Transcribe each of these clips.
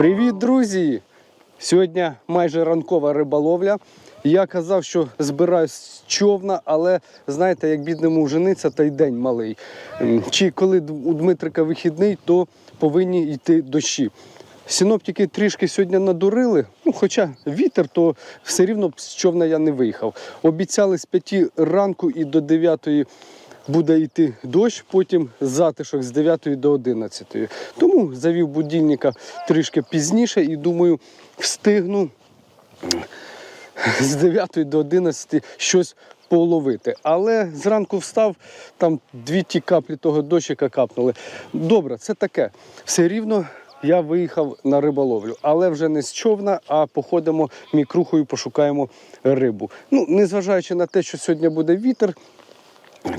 Привіт, друзі! Сьогодні майже ранкова риболовля. Я казав, що збираюсь з човна, але знаєте, як бідному жениться, та й день малий. Чи коли у Дмитрика вихідний, то повинні йти дощі. Синоптики трішки сьогодні надурили, ну, хоча вітер, то все рівно з човна я не виїхав. Обіцяли з 5 ранку і до 9 буде йти дощ, потім затишок з 9 до 11. Тому завів будильника трішки пізніше і думаю, встигну з 9 до 11 щось половити. Але зранку встав, там дві ті каплі того дощика капнули. Добре, це таке. Все рівно я виїхав на риболовлю, але вже не з човна, а походимо мікрухою, пошукаємо рибу. Ну, незважаючи на те, що сьогодні буде вітер,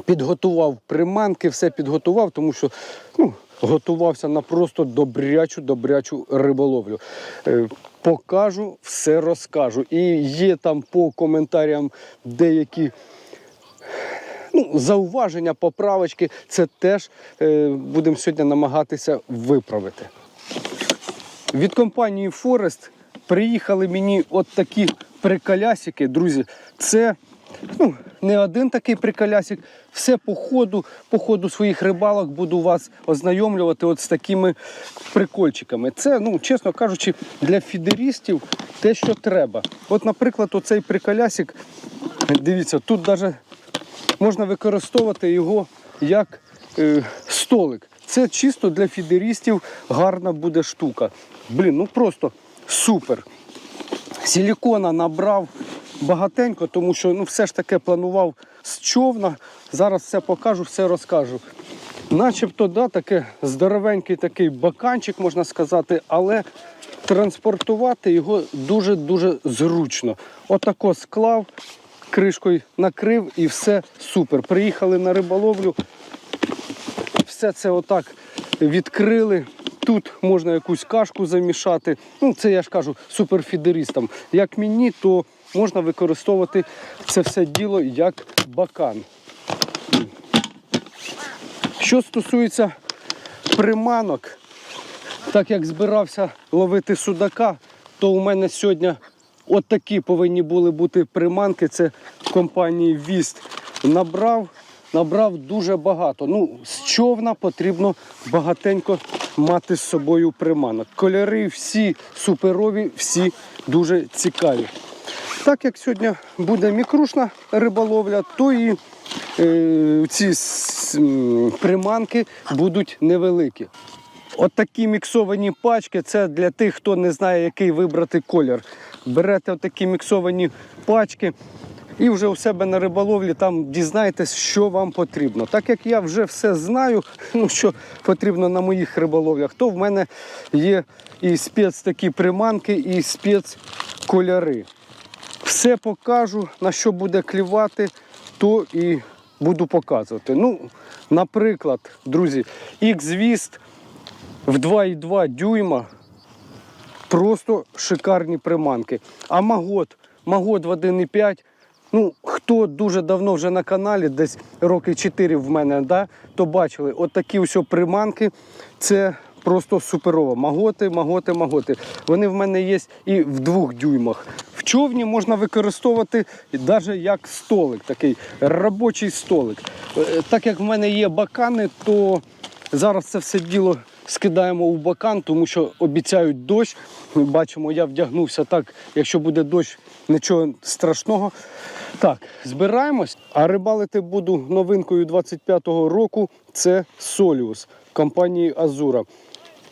підготував приманки, все підготував, тому що ну, готувався на просто добрячу, добрячу риболовлю. Е, покажу, все розкажу. І є там по коментарям деякі. Ну, зауваження, поправочки, це теж е, будемо сьогодні намагатися виправити. Від компанії Forest приїхали мені от такі приколясики, друзі. Це ну, не один такий приколясик. Все по ходу, по ходу своїх рибалок буду вас ознайомлювати от з такими прикольчиками. Це, ну, чесно кажучи, для фідерістів те, що треба. От, наприклад, оцей приколясик, дивіться, тут навіть можна використовувати його як е, столик. Це чисто для фідерістів гарна буде штука. Блін, ну просто супер. Силікона набрав багатенько, тому що ну, все ж таки планував з човна. Зараз все покажу, все розкажу. Начебто, да, таке здоровенький такий баканчик, можна сказати, але транспортувати його дуже-дуже зручно. Отако склав, кришкою накрив і все супер. Приїхали на риболовлю, все це отак відкрили. Тут можна якусь кашку замішати. Ну, це я ж кажу суперфідеристам. Як мені, то можна використовувати це все діло як бакан. Що стосується приманок, так як збирався ловити судака, то у мене сьогодні от такі повинні були бути приманки. Це компанії Віст. Набрав, набрав дуже багато. Ну, з човна потрібно багатенько мати з собою приманок. Кольори всі суперові, всі дуже цікаві. Так як сьогодні буде мікрушна риболовля, то і е, ці приманки будуть невеликі. От такі міксовані пачки це для тих, хто не знає, який вибрати колір. Берете такі міксовані пачки і вже у себе на риболовлі там дізнаєтесь, що вам потрібно. Так як я вже все знаю, ну що потрібно на моїх риболовлях, то в мене є і спец такі приманки, і спец кольори. Все покажу, на що буде клівати, то і буду показувати. Ну, наприклад, друзі, X-Vist в 2,2 дюйма просто шикарні приманки. А Магот, Магот в 1,5. Ну, хто дуже давно вже на каналі, десь роки 4 в мене, да, то бачили, от такі ось приманки, це просто суперово. Маготи, маготи, маготи. Вони в мене є і в двох дюймах. В човні можна використовувати навіть як столик, такий робочий столик. Е, Так як в мене є бакани, то зараз це все діло скидаємо у бакан, тому що обіцяють дощ. Ми бачимо, я вдягнувся так, якщо буде дощ, нічого страшного. Так, збираємось, а рибалити буду новинкою 25-го року. Це Соліус компанії Азура.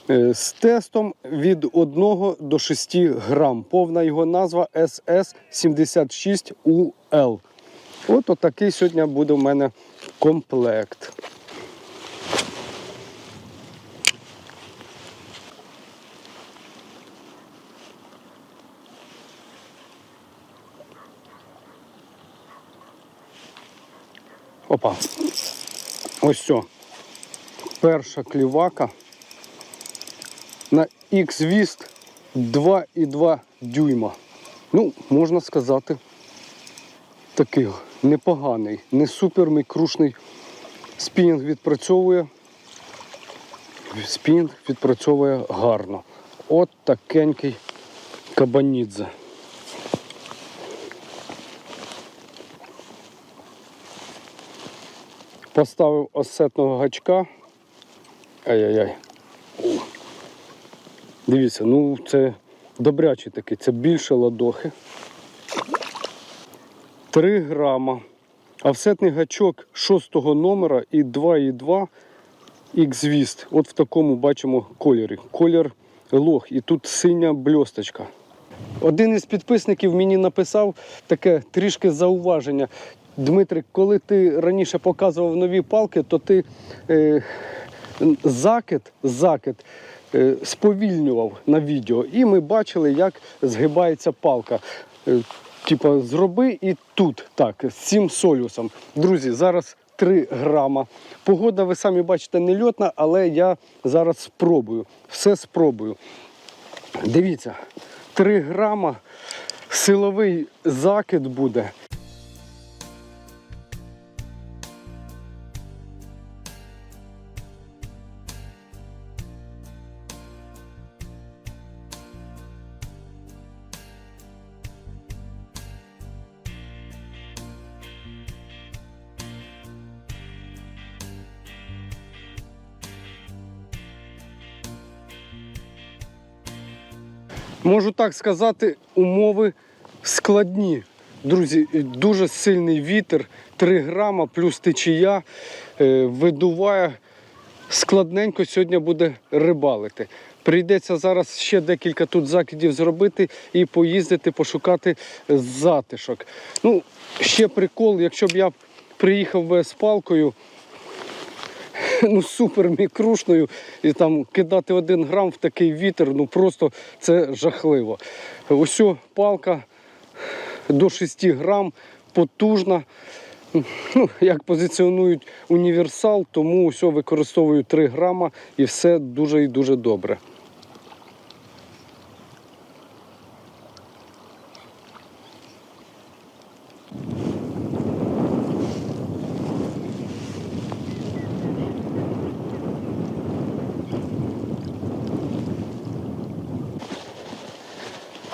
Е, З тестом від 1 до 6 грам. Повна його назва SS76UL. От отакий сьогодні буде в мене комплект. Опа. Ось все. Перша клівака на X-Vist 2,2 дюйма. Ну, можна сказати, такий непоганий, не супер мікрушний. Спінінг відпрацьовує. Спінінг відпрацьовує гарно. От такенький кабанідзе. Поставив осетного гачка. Ай-яй-яй. Дивіться, ну це добрячий такий, це більше ладохи. 3 грама. Офсетний гачок 6 номера і 2,2 X-Vist. От в такому бачимо кольорі. Колір лох. І тут синя бльосточка. Один із підписників мені написав таке трішки зауваження. Дмитрик, коли ти раніше показував нові палки, то ти е, закид, закид сповільнював на відео. І ми бачили, як згибається палка. Е, Типа, зроби і тут так, з цим солюсом. Друзі, зараз 3 грама. Погода, ви самі бачите, не льотна, але я зараз спробую. Все спробую. Дивіться, 3 грама, силовий закид буде. Можу так сказати, умови складні. Друзі, дуже сильний вітер, 3 грама плюс течія е, видуває. Складненько сьогодні буде рибалити. Прийдеться зараз ще декілька тут закидів зробити і поїздити, пошукати затишок. Ну, ще прикол, якщо б я приїхав би з палкою, ну супер мікрушною і там кидати один грам в такий вітер, ну просто це жахливо. Ось палка до 6 грам, потужна. Ну, як позиціонують універсал, тому ось використовую 3 грама і все дуже і дуже добре.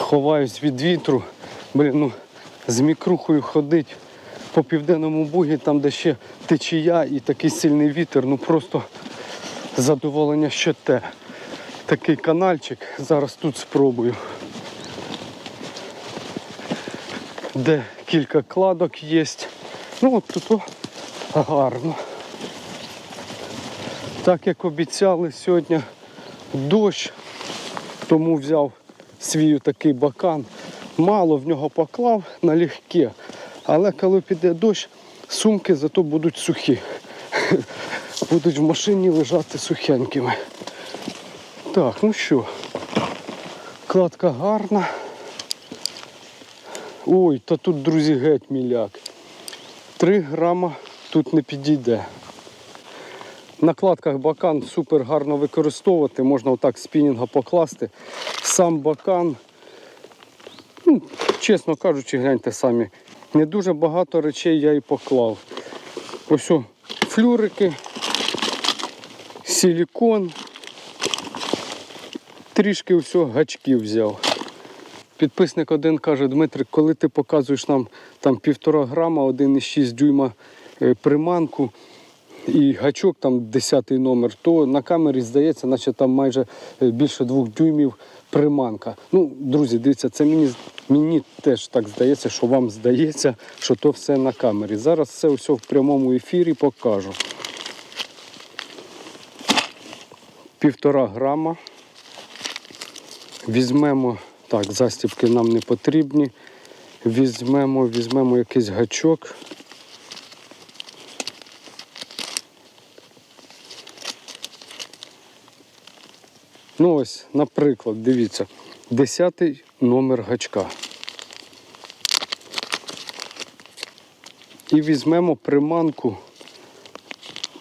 Ховаюсь від вітру. Блін, ну з мікрухою ходить по південному бугі, там де ще течія і такий сильний вітер, ну просто задоволення ще те. Такий канальчик, зараз тут спробую. Де кілька кладок є. Ну от тут о, гарно. Так як обіцяли сьогодні дощ, тому взяв свій такий бакан. Мало в нього поклав налегке. Але коли піде дощ, сумки зато будуть сухі. Будуть в машині лежати сухенькими. Так, ну що, кладка гарна. Ой, та тут, друзі, геть міляк. Три грама тут не підійде. На кладках бакан супер гарно використовувати, можна отак спінінга покласти. Сам бакан, ну, чесно кажучи, гляньте самі, не дуже багато речей я і поклав. Ось о, флюрики, силікон, трішки всього гачків взяв. Підписник один каже, Дмитрик, коли ти показуєш нам там півтора грама, 1,6 дюйма е, приманку і гачок там 10 номер, то на камері здається, наче там майже е, більше двох дюймів приманка. Ну, друзі, дивіться, це мені, мені теж так здається, що вам здається, що то все на камері. Зараз це все в прямому ефірі покажу. Півтора грама. Візьмемо, так, застібки нам не потрібні. Візьмемо, візьмемо якийсь гачок. Ну ось, наприклад, дивіться, 10 номер гачка. І візьмемо приманку.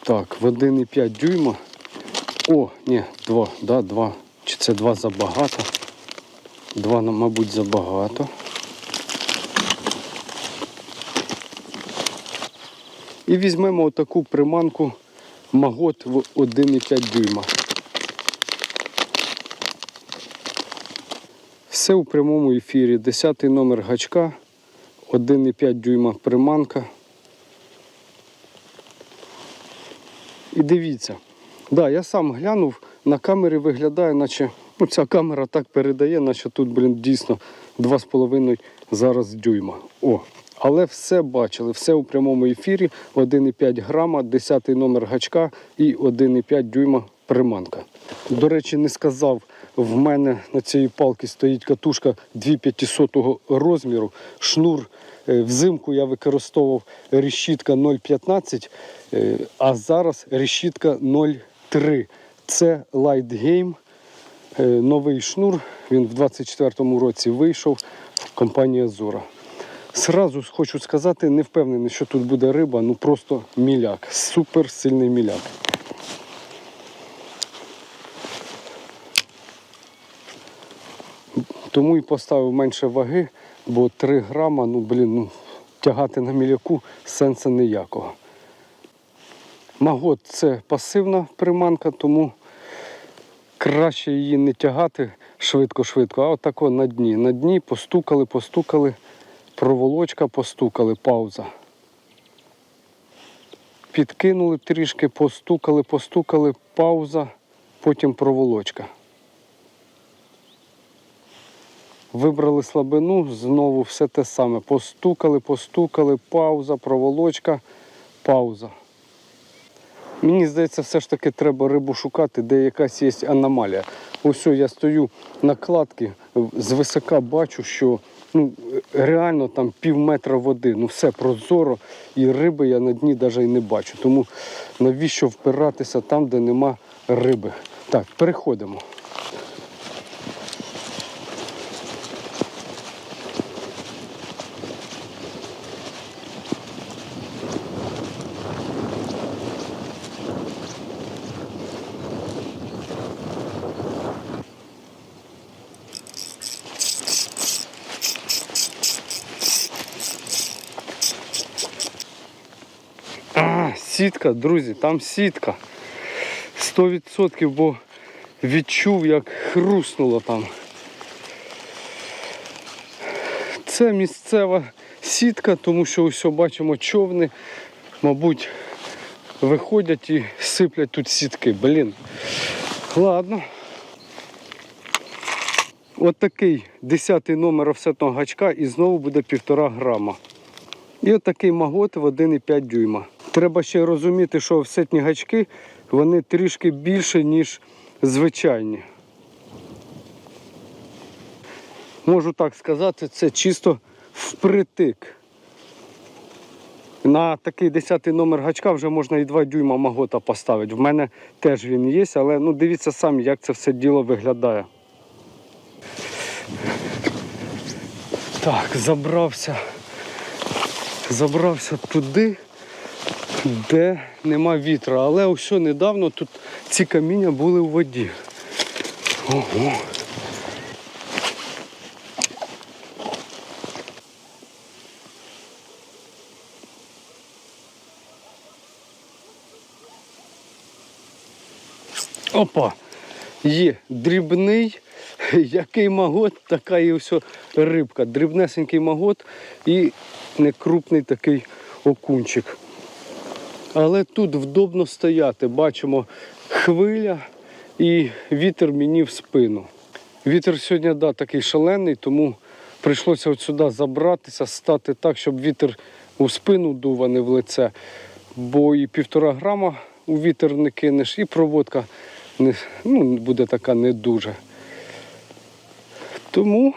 Так, в 1,5 дюйма. О, ні, 2, да, 2. Чи це 2 забагато? 2, мабуть, забагато. І візьмемо отаку приманку магот в 1,5 дюйма. Все у прямому ефірі. Десятий номер гачка, 1,5 дюйма приманка. І дивіться. Да, я сам глянув, на камері виглядає, наче ну, ця камера так передає, наче тут, блін, дійсно 2,5 зараз дюйма. О, але все бачили, все у прямому ефірі. 1,5 грама, 10 номер гачка і 1,5 дюйма приманка. До речі, не сказав, в мене на цій палці стоїть катушка 2500 розміру. Шнур е, взимку я використовував решітка 0,15, е, а зараз решітка 0,3. Це Light Game. Е, Новий шнур. Він в 24-му році вийшов. Компанія Зора. Сразу хочу сказати, не впевнений, що тут буде риба, ну просто міляк. Супер сильний міляк. Тому і поставив менше ваги, бо 3 грама, ну блін, ну, тягати на міляку сенсу ніякого. Магот це пасивна приманка, тому краще її не тягати швидко-швидко, а отако на дні. На дні постукали, постукали, проволочка постукали, пауза. Підкинули трішки, постукали, постукали, пауза, потім проволочка. Вибрали слабину, знову все те саме. Постукали, постукали, пауза, проволочка, пауза. Мені здається, все ж таки треба рибу шукати, де якась є аномалія. Ось я стою на кладці, звисока бачу, що ну, реально там пів метра води. Ну все прозоро, і риби я на дні навіть і не бачу. Тому навіщо впиратися там, де нема риби? Так, переходимо. А, сітка, друзі, там сітка. 100%, бо відчув, як хруснуло там. Це місцева сітка, тому що ось бачимо човни, мабуть, виходять і сиплять тут сітки. Блін. Ладно. От такий 10 номер офсетного гачка і знову буде півтора грама. І отакий магот в 1,5 дюйма. Треба ще розуміти, що офсетні гачки вони трішки більше, ніж звичайні. Можу так сказати, це чисто впритик. На такий 10 номер гачка вже можна і 2 дюйма магота поставити. В мене теж він є, але ну, дивіться самі, як це все діло виглядає. Так, забрався. Забрався туди, де нема вітра. Але ось недавно тут ці каміння були в воді. Ого. Опа! Є дрібний, який магот, така і ось рибка. Дрібнесенький магот і некрупний такий окунчик. Але тут вдобно стояти. Бачимо хвиля і вітер мені в спину. Вітер сьогодні да, такий шалений, тому прийшлося от сюди забратися, стати так, щоб вітер у спину дув, а не в лице. Бо і півтора грама у вітер не кинеш, і проводка не, ну, буде така не дуже. Тому,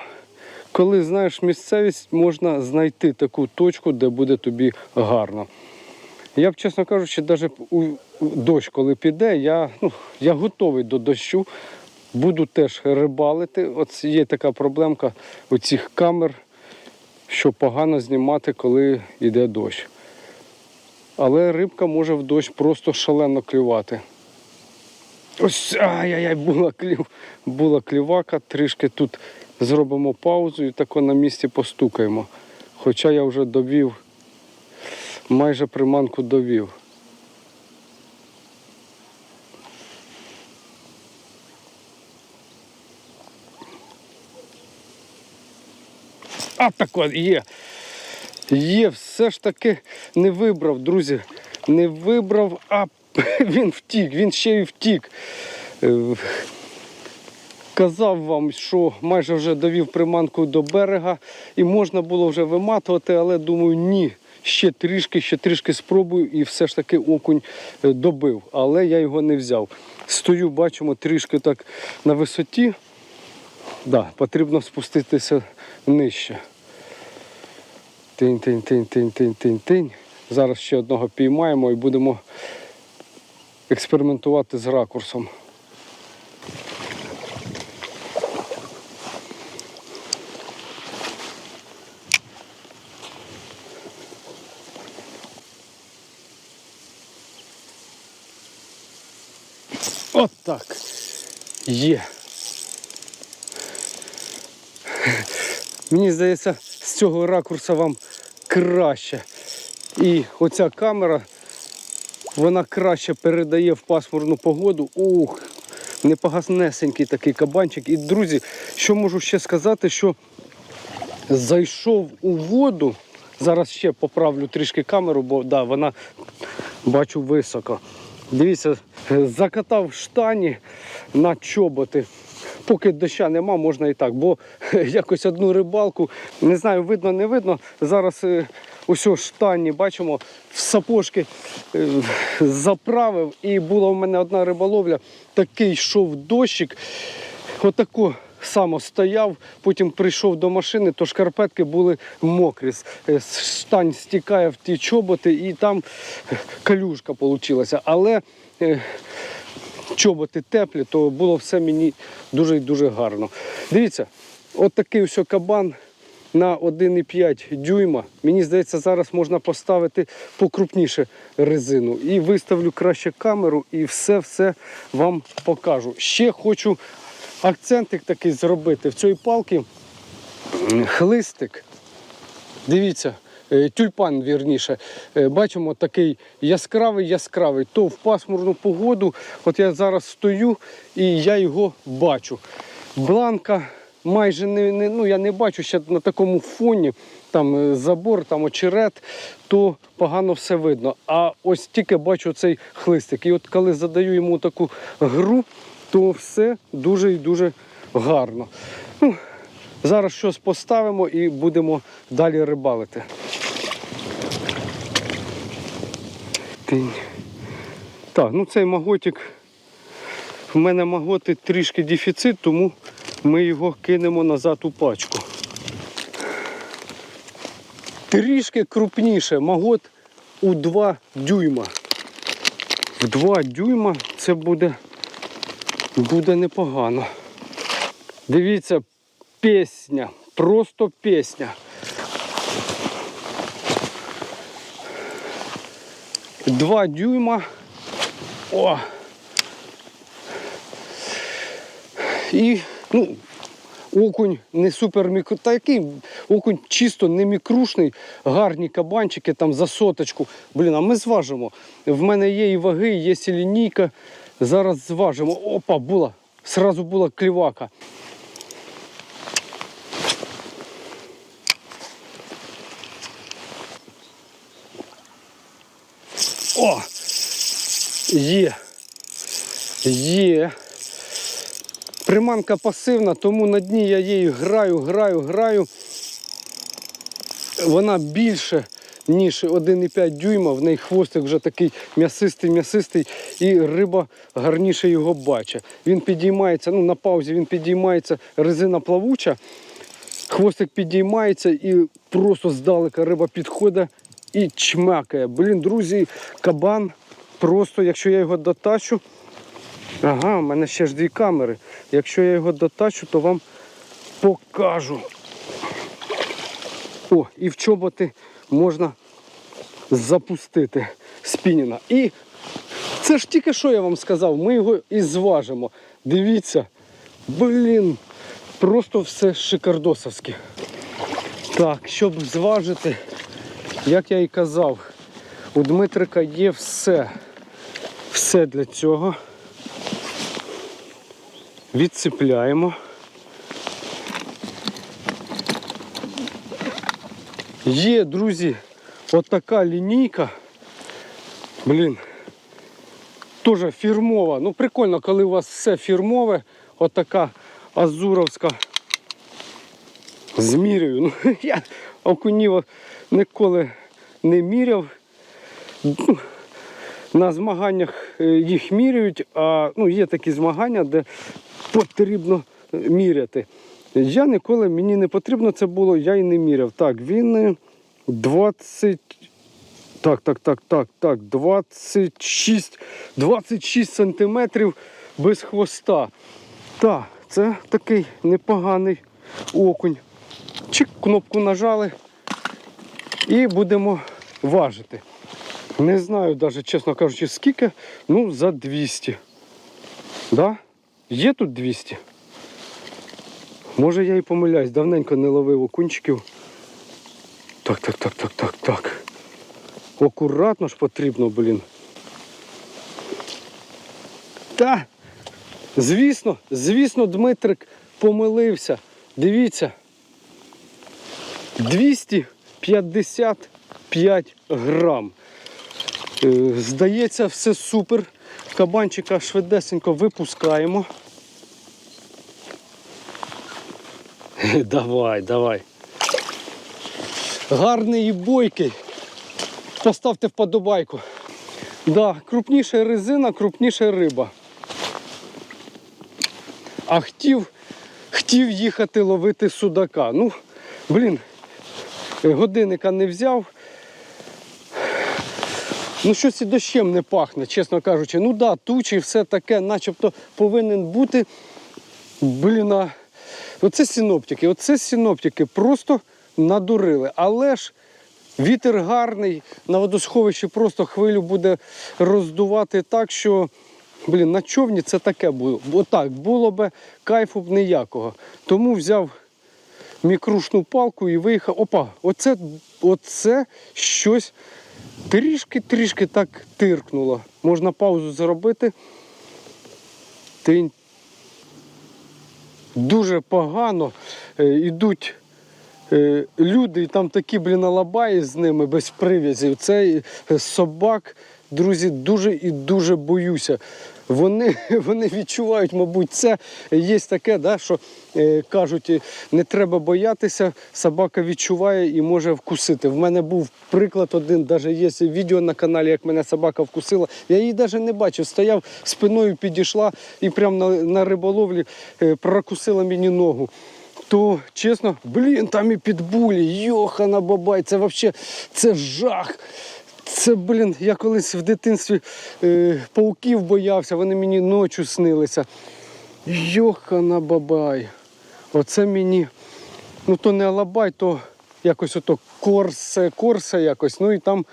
коли знаєш місцевість, можна знайти таку точку, де буде тобі гарно. Я б, чесно кажучи, навіть у дощ, коли піде, я, ну, я готовий до дощу. Буду теж рибалити. От є така проблемка у цих камер, що погано знімати, коли йде дощ. Але рибка може в дощ просто шалено клювати. Ось ай-яй-яй, була клів, була клівака, трішки тут зробимо паузу і тако на місці постукаємо. Хоча я вже довів, майже приманку довів. А так от є. Є, все ж таки не вибрав, друзі. Не вибрав, а він втік, він ще й втік. Е, Казав вам, що майже вже довів приманку до берега і можна було вже виматувати, але думаю, ні. Ще трішки, ще трішки спробую, і все ж таки окунь е, добив. Але я його не взяв. Стою, бачимо, трішки так на висоті. Да, потрібно спуститися нижче. Тинь, тинь, тинь, тинь, тинь, тинь, тинь. Зараз ще одного піймаємо і будемо експериментувати з ракурсом. От так. Є. Мені здається, з цього ракурсу вам краще. І оця камера, вона краще передає в пасмурну погоду. Ух, непогаснесенький такий кабанчик. І, друзі, що можу ще сказати, що зайшов у воду. Зараз ще поправлю трішки камеру, бо да, вона бачу високо. Дивіться, закатав штані на чоботи. Поки доща нема, можна і так, бо якось одну рибалку, не знаю, видно, не видно. Зараз е, усьо штані, бачимо, в сапожки е, заправив. І була в мене одна риболовля, такий йшов дощик. Отако само стояв, потім прийшов до машини, то шкарпетки були мокрі. Е, Штань стікає в ті чоботи і там калюшка вийшла. Але чоботи теплі, то було все мені дуже і дуже гарно. Дивіться, от такий ось кабан на 1,5 дюйма. Мені здається, зараз можна поставити покрупніше резину. І виставлю краще камеру і все-все вам покажу. Ще хочу акцентик такий зробити. В цій палці хлистик. Дивіться, е, тюльпан вірніше. Е, Бачимо такий яскравий, яскравий. То в пасмурну погоду, от я зараз стою і я його бачу. Бланка майже не, не ну я не бачу ще на такому фоні. Там е, забор, там очерет, то погано все видно. А ось тільки бачу цей хлистик. І от коли задаю йому таку гру, то все дуже і дуже гарно. Ну, Зараз щось поставимо і будемо далі рибалити. Тинь. Так, ну цей маготик. В мене маготи трішки дефіцит, тому ми його кинемо назад у пачку. Трішки крупніше, магот у 2 дюйма. В 2 дюйма це буде, буде непогано. Дивіться, пісня, просто пісня. Два дюйма. О! І, ну, окунь не супер мікро. Такий окунь чисто не мікрушний, гарні кабанчики там за соточку. Блін, а ми зважимо. В мене є і ваги, є і лінійка. Зараз зважимо. Опа, була. Сразу була клівака. О! Є. Є. Приманка пасивна, тому на дні я її граю, граю, граю. Вона більше, ніж 1,5 дюйма. В неї хвостик вже такий м'ясистий, м'ясистий, і риба гарніше його бачить. Він підіймається, ну на паузі він підіймається, резина плавуча, хвостик підіймається і просто здалека риба підходить і чмякає. Блін, друзі, кабан просто, якщо я його дотачу. Ага, у мене ще ж дві камери. Якщо я його дотачу, то вам покажу. О, і в чоботи можна запустити спініна. І це ж тільки що я вам сказав, ми його і зважимо. Дивіться, блін, просто все шикардосовське. Так, щоб зважити, як я і казав, у Дмитрика є все. Все для цього. Відцепляємо. Є, друзі, отака лінійка. Блін. Теж фірмова. Ну, прикольно, коли у вас все фірмове, отака азуровська. Змірюю. Ну, я окунів ніколи не міряв. Ну, На змаганнях е, їх міряють, а ну, є такі змагання, де потрібно е, міряти. Я ніколи, мені не потрібно це було, я і не міряв. Так, він е, 20. Так, так, так, так, так, 26, 26 сантиметрів без хвоста. Так, це такий непоганий окунь. Чик, кнопку нажали і будемо важити. Не знаю навіть, чесно кажучи, скільки, ну, за 200. Да? Є тут 200? Може я і помиляюсь, давненько не ловив окунчиків. Так, так, так, так, так, так. Акуратно ж потрібно, блін. Та, звісно, звісно, Дмитрик помилився. Дивіться. 255 грам. Е, Здається, все супер. Кабанчика швидесенько випускаємо. Давай, давай. Гарний бойкий. Поставте вподобайку. Да, крупніша резина, крупніша риба. А хотів, хотів їхати ловити судака. Ну, блін, годинника не взяв. Ну, щось і дощем не пахне, чесно кажучи. Ну да, тучі, все таке, начебто повинен бути. Блін, оце синоптики, оце синоптики просто надурили. Але ж вітер гарний, на водосховищі просто хвилю буде роздувати так, що блін, на човні це таке було. Отак було би кайфу б ніякого. Тому взяв мікрушну палку і виїхав. Опа, оце, оце щось трішки-трішки так тиркнуло. Можна паузу зробити. Тинь. Дуже погано е, йдуть е, люди, і там такі, блін, алабаї з ними без прив'язів. Це е, собак, друзі, дуже і дуже боюся. Вони, вони відчувають, мабуть, це є таке, да, що е, кажуть, не треба боятися, собака відчуває і може вкусити. В мене був приклад один, навіть є відео на каналі, як мене собака вкусила. Я її навіть не бачив. Стояв спиною, підійшла і прямо на, на риболовлі е, прокусила мені ногу. То чесно, блін, там і підбулі, йохана бабай, це взагалі це жах. Це, блін, я колись в дитинстві е, пауків боявся, вони мені ночі снилися. Йохана бабай. Оце мені. Ну то не алабай, то якось ото корсе, корса якось. Ну і там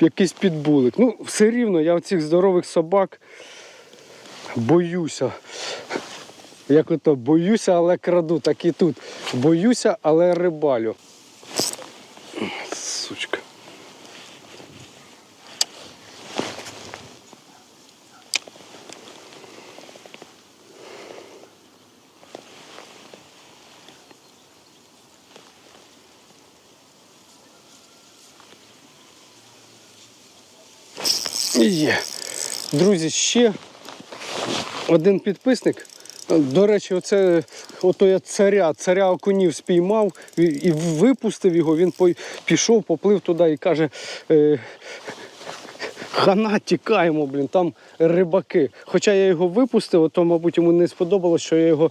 якийсь підбулик. Ну, все рівно, я оцих здорових собак боюся. Як ото боюся, але краду, так і тут. Боюся, але рибалю. Сучка. Є. Друзі, ще один підписник. До речі, оце ото я царя, царя окунів спіймав і, випустив його. Він пішов, поплив туди і каже. Е, Хана, тікаємо, блін, там рибаки. Хоча я його випустив, то, мабуть, йому не сподобалось, що я його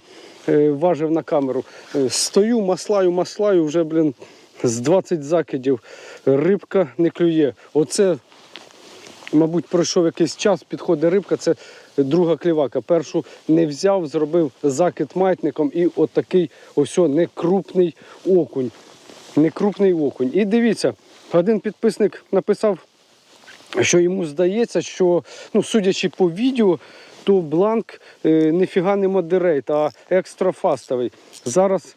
е, важив на камеру. Е, стою, маслаю, маслаю, вже, блін, з 20 закидів. Рибка не клює. Оце Мабуть, пройшов якийсь час, підходить рибка, це друга клівака. Першу не взяв, зробив закид маятником і отакий ось некрупний окунь. Некрупний окунь. І дивіться, один підписник написав, що йому здається, що, ну, судячи по відео, то бланк е, ніфіга не модерейт, а екстрафастовий. Зараз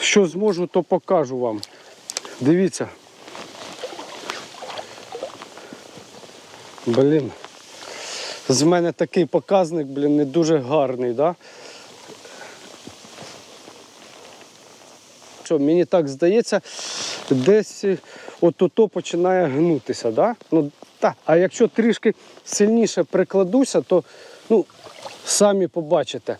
що зможу, то покажу вам. Дивіться. Блін. З мене такий показник, блін, не дуже гарний, да? бачу, мені так здається, десь е, от-ото починає гнутися. Да? Ну, та. А якщо трішки сильніше прикладуся, то ну, самі побачите.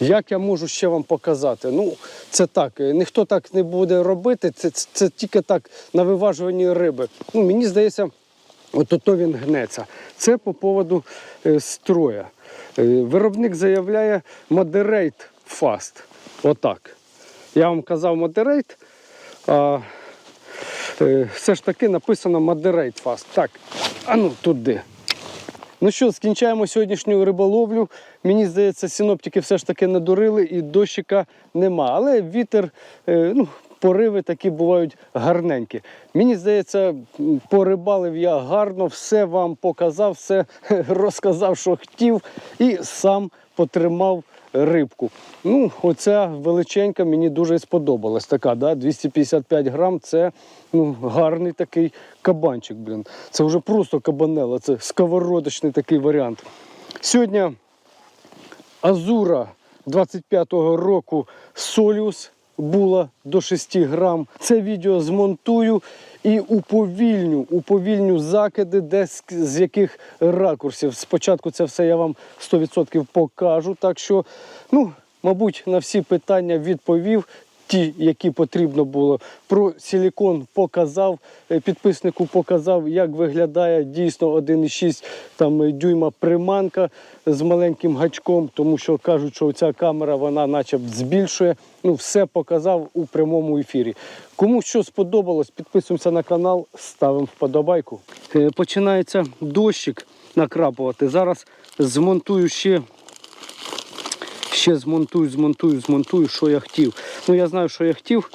Як я можу ще вам показати? Ну, це так. е, Ніхто так не буде робити, це, це, це тільки так на виважуванні риби. Ну, мені здається, от ото він гнеться. Це по поводу е, строя. Е, виробник заявляє Moderate Fast. Отак. Я вам казав Moderate, а е, все ж таки написано Moderate Fast. Так, а ну туди. Ну що, скінчаємо сьогоднішню риболовлю. Мені здається, синоптики все ж таки надурили і дощика нема. Але вітер, ну, пориви такі бувають гарненькі. Мені здається, порибалив я гарно, все вам показав, все розказав, що хотів, і сам потримав рибку. Ну, оця величенька мені дуже сподобалась. Така, да? 255 грам це ну, гарний такий кабанчик. Блін. Це вже просто кабанела, це сковородочний такий варіант. Сьогодні Азура 25-го року Соліус була до 6 грам. Це відео змонтую і уповільню, уповільню закиди, де з, з яких ракурсів. Спочатку це все я вам 100% покажу. Так що, ну, мабуть, на всі питання відповів. Ті, які потрібно було. Про силікон показав, е, підписнику показав, як виглядає дійсно 1,6 там, е, дюйма приманка з маленьким гачком, тому що кажуть, що ця камера вона наче збільшує. Ну, все показав у прямому ефірі. Кому що сподобалось, підписуємося на канал, ставимо вподобайку. Е, Починається дощик накрапувати. Зараз змонтую ще Ще змонтую, змонтую, змонтую, що я хотів. Ну, я знаю, що я хотів.